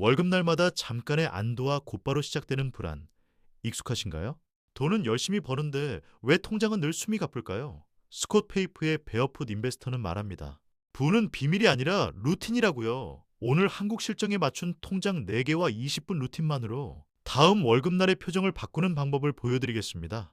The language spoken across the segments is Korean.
월급날마다 잠깐의 안도와 곧바로 시작되는 불안. 익숙하신가요? 돈은 열심히 버는데 왜 통장은 늘 숨이 가쁠까요? 스콧 페이프의 베어풋 인베스터는 말합니다. 부는 비밀이 아니라 루틴이라고요. 오늘 한국 실정에 맞춘 통장 4개와 20분 루틴만으로 다음 월급날의 표정을 바꾸는 방법을 보여드리겠습니다.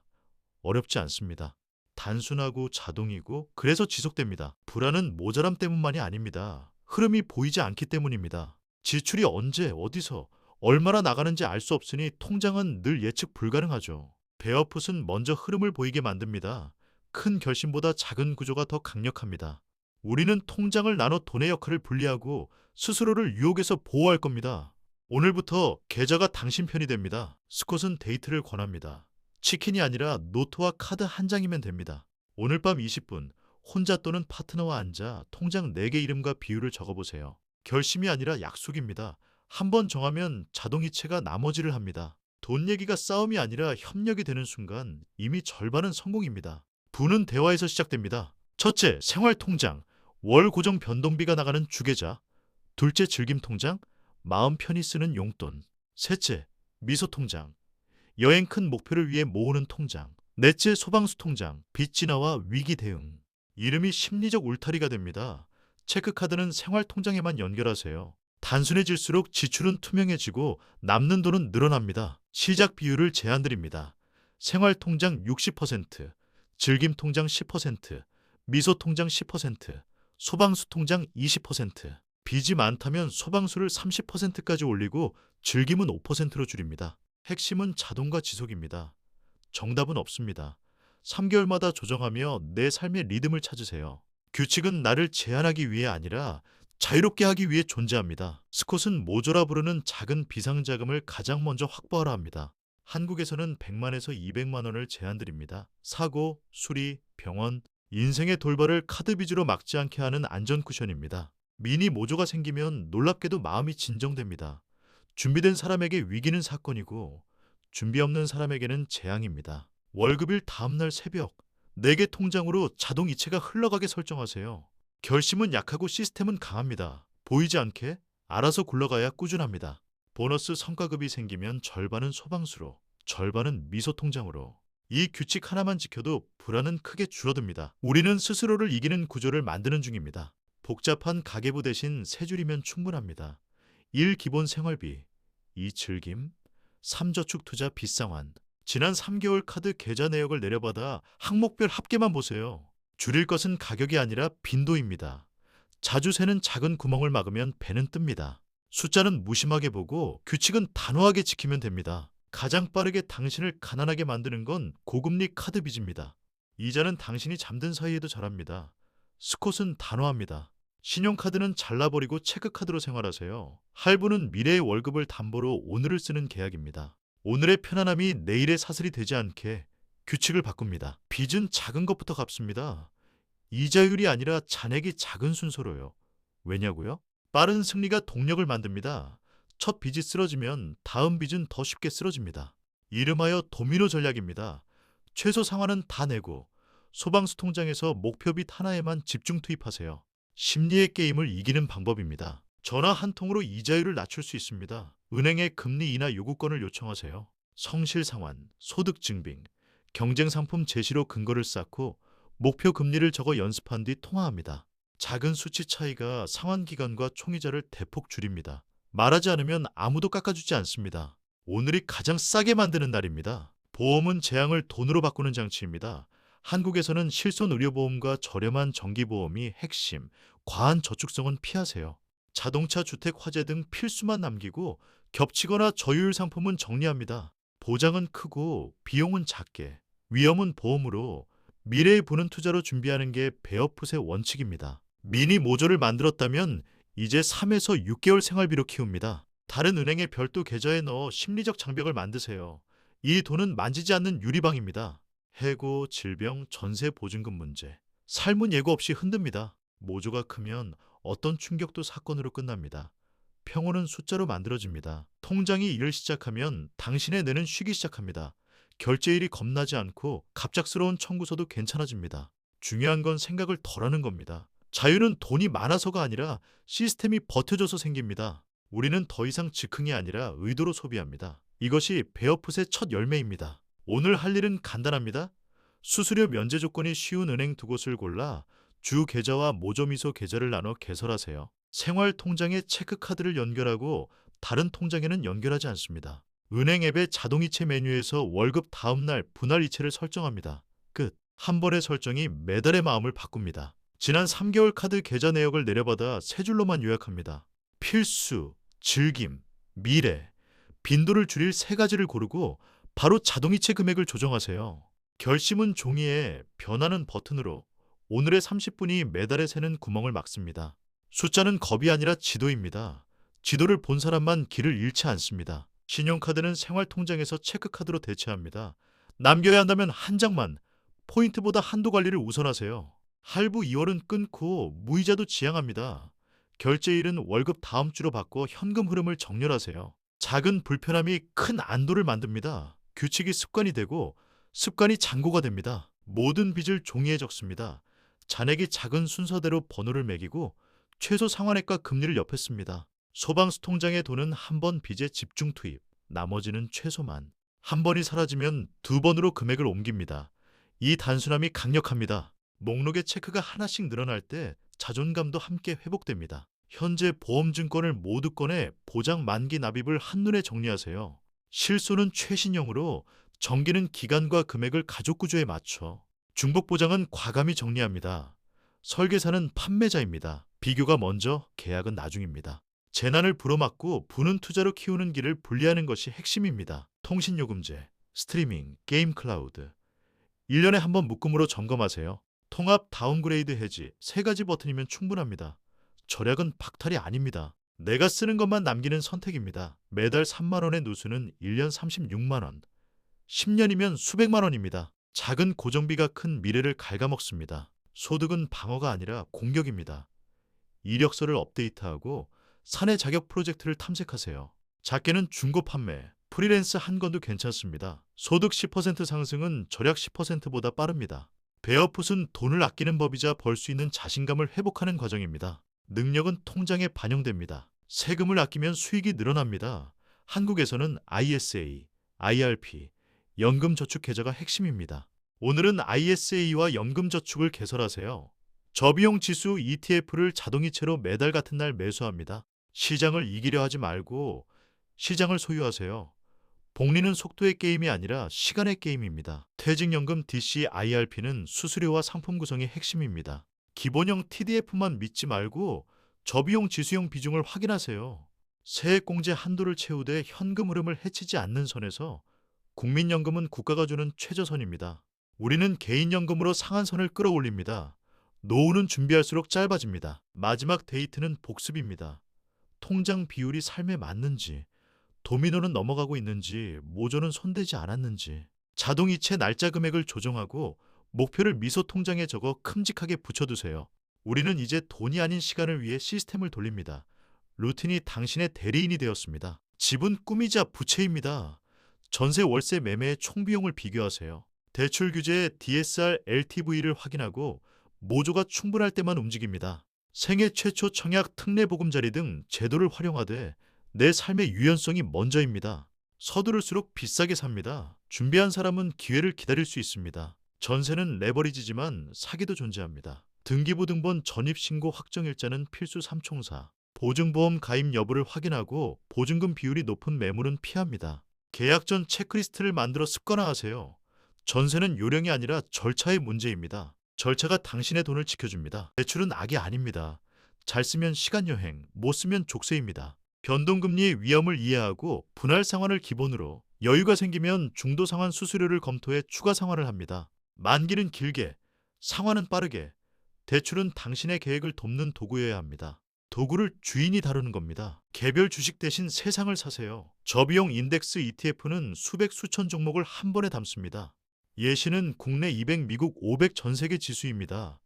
어렵지 않습니다. 단순하고 자동이고 그래서 지속됩니다. 불안은 모자람 때문만이 아닙니다. 흐름이 보이지 않기 때문입니다. 지출이 언제, 어디서, 얼마나 나가는지 알 수 없으니 통장은 늘 예측 불가능하죠. 베어풋은 먼저 흐름을 보이게 만듭니다. 큰 결심보다 작은 구조가 더 강력합니다. 우리는 통장을 나눠 돈의 역할을 분리하고 스스로를 유혹에서 보호할 겁니다. 오늘부터 계좌가 당신 편이 됩니다. 스콧은 데이트를 권합니다. 치킨이 아니라 노트와 카드 한 장이면 됩니다. 오늘 밤 20분 혼자 또는 파트너와 앉아 통장 4개 이름과 비율을 적어보세요. 결심이 아니라 약속입니다. 한 번 정하면 자동이체가 나머지를 합니다. 돈 얘기가 싸움이 아니라 협력이 되는 순간 이미 절반은 성공입니다. 부는 대화에서 시작됩니다. 첫째, 생활 통장. 월 고정 변동비가 나가는 주계좌. 둘째, 즐김 통장. 마음 편히 쓰는 용돈. 셋째, 미소 통장. 여행 큰 목표를 위해 모으는 통장. 넷째, 소방수 통장. 빚 진화와 위기 대응. 이름이 심리적 울타리가 됩니다. 체크카드는 생활 통장에만 연결하세요. 단순해질수록 지출은 투명해지고 남는 돈은 늘어납니다. 시작 비율을 제한드립니다. 생활 통장 60%, 즐김 통장 10%, 미소 통장 10%, 소방수 통장 20%. 빚이 많다면 소방수를 30%까지 올리고 즐김은 5%로 줄입니다. 핵심은 자동과 지속입니다. 정답은 없습니다. 3개월마다 조정하며 내 삶의 리듬을 찾으세요. 규칙은 나를 제한하기 위해 아니라 자유롭게 하기 위해 존재합니다. 스콧은 모조라 부르는 작은 비상자금을 가장 먼저 확보하라 합니다. 한국에서는 100만에서 200만 원을 제한드립니다. 사고, 수리, 병원, 인생의 돌발을 카드 빚으로 막지 않게 하는 안전 쿠션입니다. 미니 모조가 생기면 놀랍게도 마음이 진정됩니다. 준비된 사람에게 위기는 사건이고 준비 없는 사람에게는 재앙입니다. 월급일 다음날 새벽 4개 통장으로 자동 이체가 흘러가게 설정하세요. 결심은 약하고 시스템은 강합니다. 보이지 않게 알아서 굴러가야 꾸준합니다. 보너스 성과급이 생기면 절반은 소방수로, 절반은 미소 통장으로. 이 규칙 하나만 지켜도 불안은 크게 줄어듭니다. 우리는 스스로를 이기는 구조를 만드는 중입니다. 복잡한 가계부 대신 세 줄이면 충분합니다. 1. 기본 생활비 2. 즐김 3. 저축 투자 빚상환 지난 3개월 카드 계좌 내역을 내려받아 항목별 합계만 보세요. 줄일 것은 가격이 아니라 빈도입니다. 자주 새는 작은 구멍을 막으면 배는 뜹니다. 숫자는 무심하게 보고 규칙은 단호하게 지키면 됩니다. 가장 빠르게 당신을 가난하게 만드는 건 고금리 카드 빚입니다. 이자는 당신이 잠든 사이에도 잘합니다. 스콧은 단호합니다. 신용카드는 잘라버리고 체크카드로 생활하세요. 할부는 미래의 월급을 담보로 오늘을 쓰는 계약입니다. 오늘의 편안함이 내일의 사슬이 되지 않게 규칙을 바꿉니다. 빚은 작은 것부터 갚습니다. 이자율이 아니라 잔액이 작은 순서로요. 왜냐고요? 빠른 승리가 동력을 만듭니다. 첫 빚이 쓰러지면 다음 빚은 더 쉽게 쓰러집니다. 이름하여 도미노 전략입니다. 최소 상환은 다 내고 소방수 통장에서 목표빚 하나에만 집중 투입하세요. 심리의 게임을 이기는 방법입니다. 전화 한 통으로 이자율을 낮출 수 있습니다. 은행에 금리 인하 요구권을 요청하세요. 성실 상환, 소득 증빙, 경쟁 상품 제시로 근거를 쌓고 목표 금리를 적어 연습한 뒤 통화합니다. 작은 수치 차이가 상환 기간과 총이자를 대폭 줄입니다. 말하지 않으면 아무도 깎아주지 않습니다. 오늘이 가장 싸게 만드는 날입니다. 보험은 재앙을 돈으로 바꾸는 장치입니다. 한국에서는 실손 의료보험과 저렴한 정기보험이 핵심, 과한 저축성은 피하세요. 자동차, 주택, 화재 등 필수만 남기고 겹치거나 저율 상품은 정리합니다. 보장은 크고 비용은 작게, 위험은 보험으로 미래에 부는 투자로 준비하는 게 베어풋의 원칙입니다. 미니 모조를 만들었다면 이제 3에서 6개월 생활비로 키웁니다. 다른 은행의 별도 계좌에 넣어 심리적 장벽을 만드세요. 이 돈은 만지지 않는 유리방입니다. 해고, 질병, 전세 보증금 문제. 삶은 예고 없이 흔듭니다. 모조가 크면 어떤 충격도 사건으로 끝납니다. 평온은 숫자로 만들어집니다. 통장이 일을 시작하면 당신의 뇌는 쉬기 시작합니다. 결제일이 겁나지 않고 갑작스러운 청구서도 괜찮아집니다. 중요한 건 생각을 덜 하는 겁니다. 자유는 돈이 많아서가 아니라 시스템이 버텨줘서 생깁니다. 우리는 더 이상 즉흥이 아니라 의도로 소비합니다. 이것이 베어풋의 첫 열매입니다. 오늘 할 일은 간단합니다. 수수료 면제 조건이 쉬운 은행 두 곳을 골라 주 계좌와 모조미소 계좌를 나눠 개설하세요. 생활 통장에 체크카드를 연결하고 다른 통장에는 연결하지 않습니다. 은행 앱의 자동이체 메뉴에서 월급 다음날 분할 이체를 설정합니다. 끝. 한 번의 설정이 매달의 마음을 바꿉니다. 지난 3개월 카드 계좌 내역을 내려받아 세 줄로만 요약합니다. 필수, 즐김, 미래, 빈도를 줄일 세 가지를 고르고 바로 자동이체 금액을 조정하세요. 결심은 종이에 변하는 버튼으로 오늘의 30분이 매달에 새는 구멍을 막습니다. 숫자는 겁이 아니라 지도입니다. 지도를 본 사람만 길을 잃지 않습니다. 신용카드는 생활통장에서 체크카드로 대체합니다. 남겨야 한다면 한 장만, 포인트보다 한도 관리를 우선하세요. 할부 2월은 끊고 무이자도 지양합니다. 결제일은 월급 다음 주로 바꿔 현금 흐름을 정렬하세요. 작은 불편함이 큰 안도를 만듭니다. 규칙이 습관이 되고 습관이 잔고가 됩니다. 모든 빚을 종이에 적습니다. 잔액이 작은 순서대로 번호를 매기고 최소 상환액과 금리를 옆했습니다. 소방수 통장의 돈은 한 번 빚에 집중 투입, 나머지는 최소만. 한 번이 사라지면 두 번으로 금액을 옮깁니다. 이 단순함이 강력합니다. 목록에 체크가 하나씩 늘어날 때 자존감도 함께 회복됩니다. 현재 보험증권을 모두 꺼내 보장 만기 납입을 한눈에 정리하세요. 실손은 최신형으로 정기는 기간과 금액을 가족 구조에 맞춰 중복 보장은 과감히 정리합니다. 설계사는 판매자입니다. 비교가 먼저, 계약은 나중입니다. 재난을 불어막고 부는 투자로 키우는 길을 분리하는 것이 핵심입니다. 통신요금제, 스트리밍, 게임 클라우드. 1년에 한 번 묶음으로 점검하세요. 통합 다운그레이드 해지 세 가지 버튼이면 충분합니다. 절약은 박탈이 아닙니다. 내가 쓰는 것만 남기는 선택입니다. 매달 3만 원의 누수는 1년 36만 원. 10년이면 수백만 원입니다. 작은 고정비가 큰 미래를 갉아먹습니다. 소득은 방어가 아니라 공격입니다. 이력서를 업데이트하고 사내 자격 프로젝트를 탐색하세요. 작게는 중고 판매, 프리랜스 한 건도 괜찮습니다. 소득 10% 상승은 절약 10%보다 빠릅니다. 베어풋은 돈을 아끼는 법이자 벌 수 있는 자신감을 회복하는 과정입니다. 능력은 통장에 반영됩니다. 세금을 아끼면 수익이 늘어납니다. 한국에서는 ISA, IRP, 연금저축 계좌가 핵심입니다. 오늘은 ISA와 연금저축을 개설하세요. 저비용 지수 ETF를 자동이체로 매달 같은 날 매수합니다. 시장을 이기려 하지 말고 시장을 소유하세요. 복리는 속도의 게임이 아니라 시간의 게임입니다. 퇴직연금 DC IRP는 수수료와 상품 구성이 핵심입니다. 기본형 TDF만 믿지 말고 저비용 지수형 비중을 확인하세요. 세액공제 한도를 채우되 현금 흐름을 해치지 않는 선에서 국민연금은 국가가 주는 최저선입니다. 우리는 개인연금으로 상한선을 끌어올립니다. 노후는 준비할수록 짧아집니다. 마지막 데이트는 복습입니다. 통장 비율이 삶에 맞는지, 도미노는 넘어가고 있는지, 모조는 손대지 않았는지, 자동이체 날짜 금액을 조정하고 목표를 미소 통장에 적어 큼직하게 붙여두세요. 우리는 이제 돈이 아닌 시간을 위해 시스템을 돌립니다. 루틴이 당신의 대리인이 되었습니다. 집은 꿈이자 부채입니다. 전세 월세 매매의 총 비용을 비교하세요. 대출 규제의 DSR LTV를 확인하고 모조가 충분할 때만 움직입니다. 생애 최초 청약 특례 보금자리 등 제도를 활용하되 내 삶의 유연성이 먼저입니다. 서두를수록 비싸게 삽니다. 준비한 사람은 기회를 기다릴 수 있습니다. 전세는 레버리지지만 사기도 존재합니다. 등기부 등본 전입신고 확정일자는 필수 삼총사. 보증보험 가입 여부를 확인하고 보증금 비율이 높은 매물은 피합니다. 계약 전 체크리스트를 만들어 습관화하세요. 전세는 요령이 아니라 절차의 문제입니다. 절차가 당신의 돈을 지켜줍니다. 대출은 악이 아닙니다. 잘 쓰면 시간 여행, 못 쓰면 족쇄입니다. 변동금리의 위험을 이해하고 분할 상환을 기본으로 여유가 생기면 중도 상환 수수료를 검토해 추가 상환을 합니다. 만기는 길게, 상환은 빠르게, 대출은 당신의 계획을 돕는 도구여야 합니다. 도구를 주인이 다루는 겁니다. 개별 주식 대신 세상을 사세요. 저비용 인덱스 ETF는 수백 수천 종목을 한 번에 담습니다. 예시는 국내 200, 미국 500 전 세계 지수입니다.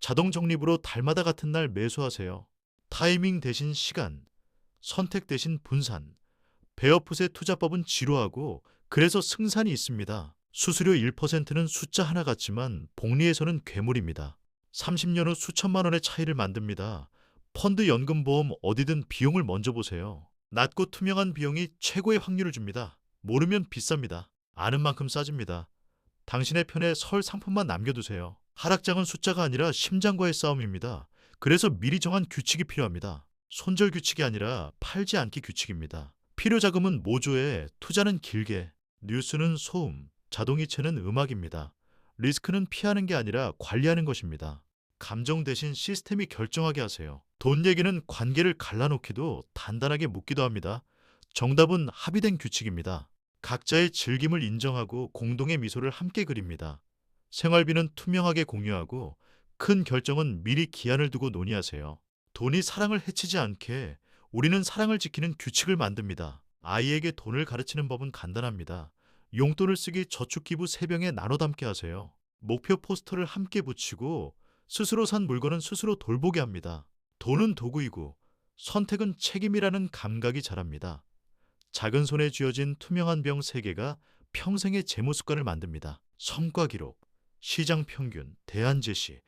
자동 적립으로 달마다 같은 날 매수하세요. 타이밍 대신 시간, 선택 대신 분산. 베어풋의 투자법은 지루하고 그래서 승산이 있습니다. 수수료 1%는 숫자 하나 같지만 복리에서는 괴물입니다. 30년 후 수천만 원의 차이를 만듭니다. 펀드 연금보험 어디든 비용을 먼저 보세요. 낮고 투명한 비용이 최고의 확률을 줍니다. 모르면 비쌉니다. 아는 만큼 싸집니다. 당신의 편에 설 상품만 남겨두세요. 하락장은 숫자가 아니라 심장과의 싸움입니다. 그래서 미리 정한 규칙이 필요합니다. 손절 규칙이 아니라 팔지 않기 규칙입니다. 필요 자금은 모조에 투자는 길게, 뉴스는 소음, 자동이체는 음악입니다. 리스크는 피하는 게 아니라 관리하는 것입니다. 감정 대신 시스템이 결정하게 하세요. 돈 얘기는 관계를 갈라놓기도 단단하게 묶기도 합니다. 정답은 합의된 규칙입니다. 각자의 즐김을 인정하고 공동의 미소를 함께 그립니다. 생활비는 투명하게 공유하고 큰 결정은 미리 기한을 두고 논의하세요. 돈이 사랑을 해치지 않게 우리는 사랑을 지키는 규칙을 만듭니다. 아이에게 돈을 가르치는 법은 간단합니다. 용돈을 쓰기 저축기부 3병에 나눠 담게 하세요. 목표 포스터를 함께 붙이고 스스로 산 물건은 스스로 돌보게 합니다. 돈은 도구이고 선택은 책임이라는 감각이 자랍니다. 작은 손에 쥐어진 투명한 병 3개가 평생의 재무 습관을 만듭니다. 성과 기록, 시장 평균, 대안 제시,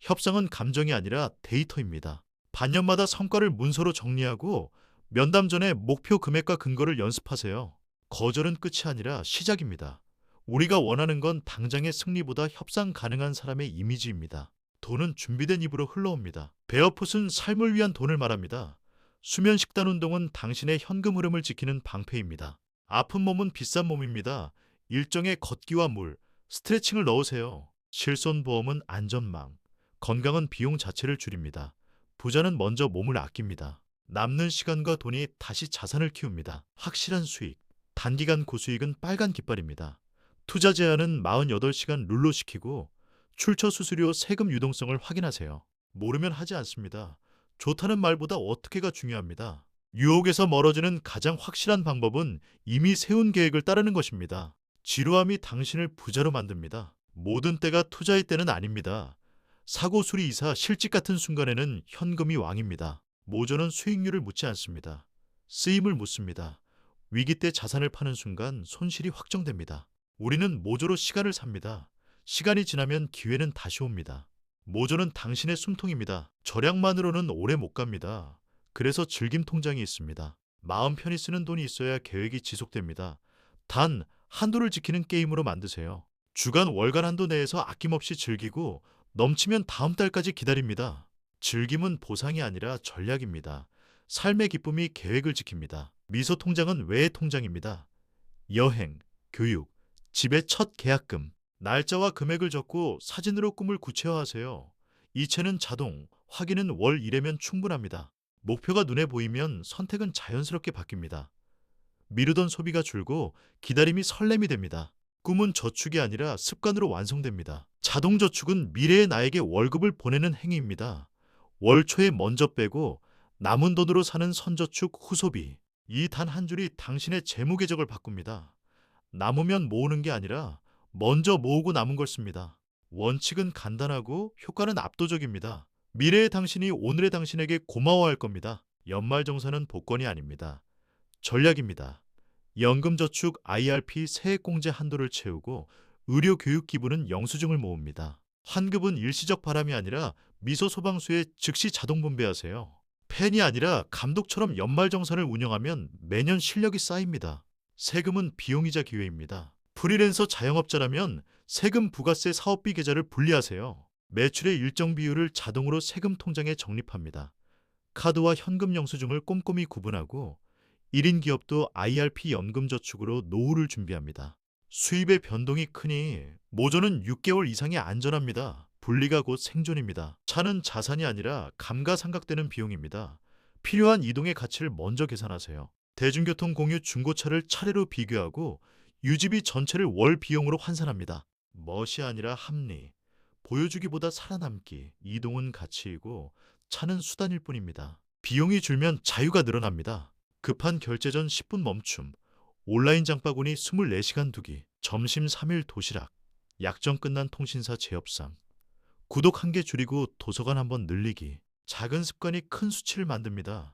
협상은 감정이 아니라 데이터입니다. 반년마다 성과를 문서로 정리하고 면담 전에 목표 금액과 근거를 연습하세요. 거절은 끝이 아니라 시작입니다. 우리가 원하는 건 당장의 승리보다 협상 가능한 사람의 이미지입니다. 돈은 준비된 입으로 흘러옵니다. 베어풋은 삶을 위한 돈을 말합니다. 수면 식단 운동은 당신의 현금 흐름을 지키는 방패입니다. 아픈 몸은 비싼 몸입니다. 일정의 걷기와 물, 스트레칭을 넣으세요. 실손 보험은 안전망, 건강은 비용 자체를 줄입니다. 부자는 먼저 몸을 아낍니다. 남는 시간과 돈이 다시 자산을 키웁니다. 확실한 수익, 단기간 고수익은 빨간 깃발입니다. 투자 제한은 48시간 룰로 시키고 출처 수수료 세금 유동성을 확인하세요. 모르면 하지 않습니다. 좋다는 말보다 어떻게가 중요합니다. 유혹에서 멀어지는 가장 확실한 방법은 이미 세운 계획을 따르는 것입니다. 지루함이 당신을 부자로 만듭니다. 모든 때가 투자의 때는 아닙니다. 사고 수리 이사 실직 같은 순간에는 현금이 왕입니다. 모조는 수익률을 묻지 않습니다. 쓰임을 묻습니다. 위기 때 자산을 파는 순간 손실이 확정됩니다. 우리는 모조로 시간을 삽니다. 시간이 지나면 기회는 다시 옵니다. 모조는 당신의 숨통입니다. 절약만으로는 오래 못 갑니다. 그래서 즐김 통장이 있습니다. 마음 편히 쓰는 돈이 있어야 계획이 지속됩니다. 단 한도를 지키는 게임으로 만드세요. 주간 월간 한도 내에서 아낌없이 즐기고 넘치면 다음 달까지 기다립니다. 즐김은 보상이 아니라 전략입니다. 삶의 기쁨이 계획을 지킵니다. 미소 통장은 외의 통장입니다. 여행, 교육, 집의 첫 계약금, 날짜와 금액을 적고 사진으로 꿈을 구체화하세요. 이체는 자동, 확인은 월 1회면 충분합니다. 목표가 눈에 보이면 선택은 자연스럽게 바뀝니다. 미루던 소비가 줄고 기다림이 설렘이 됩니다. 꿈은 저축이 아니라 습관으로 완성됩니다. 자동 저축은 미래의 나에게 월급을 보내는 행위입니다. 월 초에 먼저 빼고 남은 돈으로 사는 선저축 후소비. 이 단 한 줄이 당신의 재무 궤적을 바꿉니다. 남으면 모으는 게 아니라 먼저 모으고 남은 걸 씁니다. 원칙은 간단하고 효과는 압도적입니다. 미래의 당신이 오늘의 당신에게 고마워할 겁니다. 연말정산은 복권이 아닙니다. 전략입니다. 연금저축 IRP 세액공제 한도를 채우고 의료교육 기부는 영수증을 모읍니다. 환급은 일시적 바람이 아니라 미소 소방수에 즉시 자동 분배하세요. 팬이 아니라 감독처럼 연말정산을 운영하면 매년 실력이 쌓입니다. 세금은 비용이자 기회입니다. 프리랜서 자영업자라면 세금 부가세 사업비 계좌를 분리하세요. 매출의 일정 비율을 자동으로 세금 통장에 적립합니다. 카드와 현금 영수증을 꼼꼼히 구분하고 1인 기업도 IRP 연금저축으로 노후를 준비합니다. 수입의 변동이 크니 모조는 6개월 이상이 안전합니다. 분리가 곧 생존입니다. 차는 자산이 아니라 감가상각되는 비용입니다. 필요한 이동의 가치를 먼저 계산하세요. 대중교통 공유 중고차를 차례로 비교하고 유지비 전체를 월 비용으로 환산합니다. 멋이 아니라 합리. 보여주기보다 살아남기. 이동은 가치이고 차는 수단일 뿐입니다. 비용이 줄면 자유가 늘어납니다. 급한 결제 전 10분 멈춤. 온라인 장바구니 24시간 두기. 점심 3일 도시락. 약정 끝난 통신사 재협상. 구독 한 개 줄이고 도서관 한 번 늘리기. 작은 습관이 큰 수치를 만듭니다.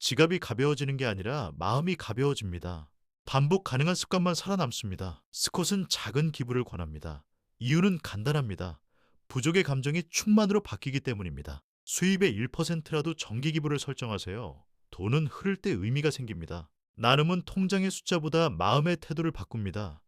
지갑이 가벼워지는 게 아니라 마음이 가벼워집니다. 반복 가능한 습관만 살아남습니다. 스콧은 작은 기부를 권합니다. 이유는 간단합니다. 부족의 감정이 충만으로 바뀌기 때문입니다. 수입의 1%라도 정기 기부를 설정하세요. 돈은 흐를 때 의미가 생깁니다. 나눔은 통장의 숫자보다 마음의 태도를 바꿉니다.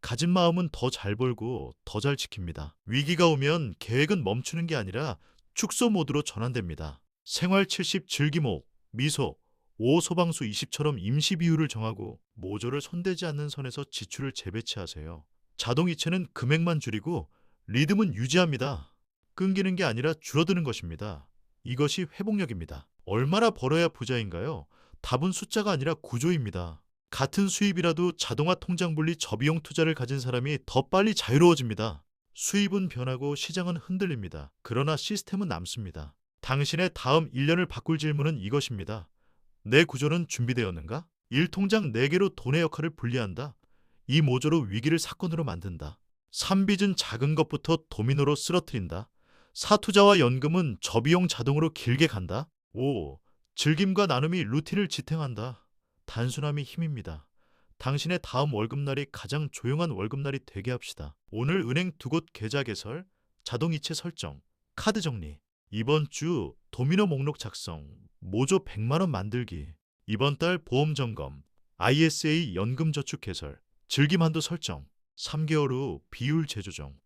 가진 마음은 더 잘 벌고 더 잘 지킵니다. 위기가 오면 계획은 멈추는 게 아니라 축소 모드로 전환됩니다. 생활 70 즐기목, 미소, 5 소방수 20처럼 임시 비율을 정하고 모조를 손대지 않는 선에서 지출을 재배치하세요. 자동이체는 금액만 줄이고 리듬은 유지합니다. 끊기는 게 아니라 줄어드는 것입니다. 이것이 회복력입니다. 얼마나 벌어야 부자인가요? 답은 숫자가 아니라 구조입니다. 같은 수입이라도 자동화 통장 분리 저비용 투자를 가진 사람이 더 빨리 자유로워집니다. 수입은 변하고 시장은 흔들립니다. 그러나 시스템은 남습니다. 당신의 다음 1년을 바꿀 질문은 이것입니다. 내 구조는 준비되었는가? 1통장 4개로 돈의 역할을 분리한다. 이 모조로 위기를 사건으로 만든다. 3빚은 작은 것부터 도미노로 쓰러뜨린다. 사투자와 연금은 저비용 자동으로 길게 간다. 5. 즐김과 나눔이 루틴을 지탱한다. 단순함이 힘입니다. 당신의 다음 월급날이 가장 조용한 월급날이 되게 합시다. 오늘 은행 두 곳 계좌 개설, 자동이체 설정, 카드 정리. 이번 주 도미노 목록 작성, 모조 100만 원 만들기. 이번 달 보험 점검, ISA 연금 저축 개설, 즐김 한도 설정. 3개월 후 비율 재조정,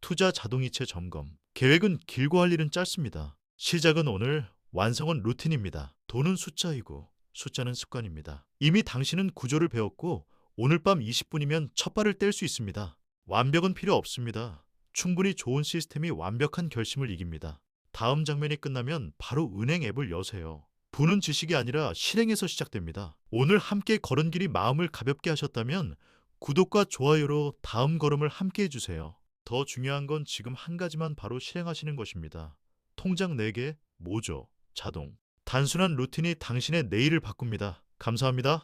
투자 자동이체 점검. 계획은 길고 할 일은 짧습니다. 시작은 오늘, 완성은 루틴입니다. 돈은 숫자이고 숫자는 습관입니다. 이미 당신은 구조를 배웠고 오늘 밤 20분이면 첫 발을 뗄 수 있습니다. 완벽은 필요 없습니다. 충분히 좋은 시스템이 완벽한 결심을 이깁니다. 다음 장면이 끝나면 바로 은행 앱을 여세요. 부는 지식이 아니라 실행에서 시작됩니다. 오늘 함께 걸은 길이 마음을 가볍게 하셨다면 구독과 좋아요로 다음 걸음을 함께 해주세요. 더 중요한 건 지금 한 가지만 바로 실행하시는 것입니다. 통장 4개, 모조, 자동. 단순한 루틴이 당신의 내일을 바꿉니다. 감사합니다.